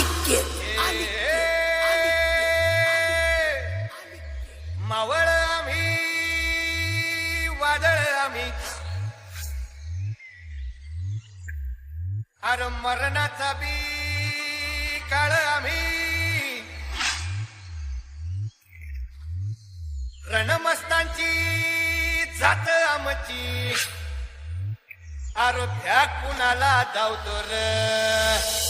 आलिक्य मावळ आम्ही वादळ आम्ही. अरे मरणाचा बी काळ आम्ही. रणमस्तांची जात आमची. आरोग्या कुणाला धावतो र?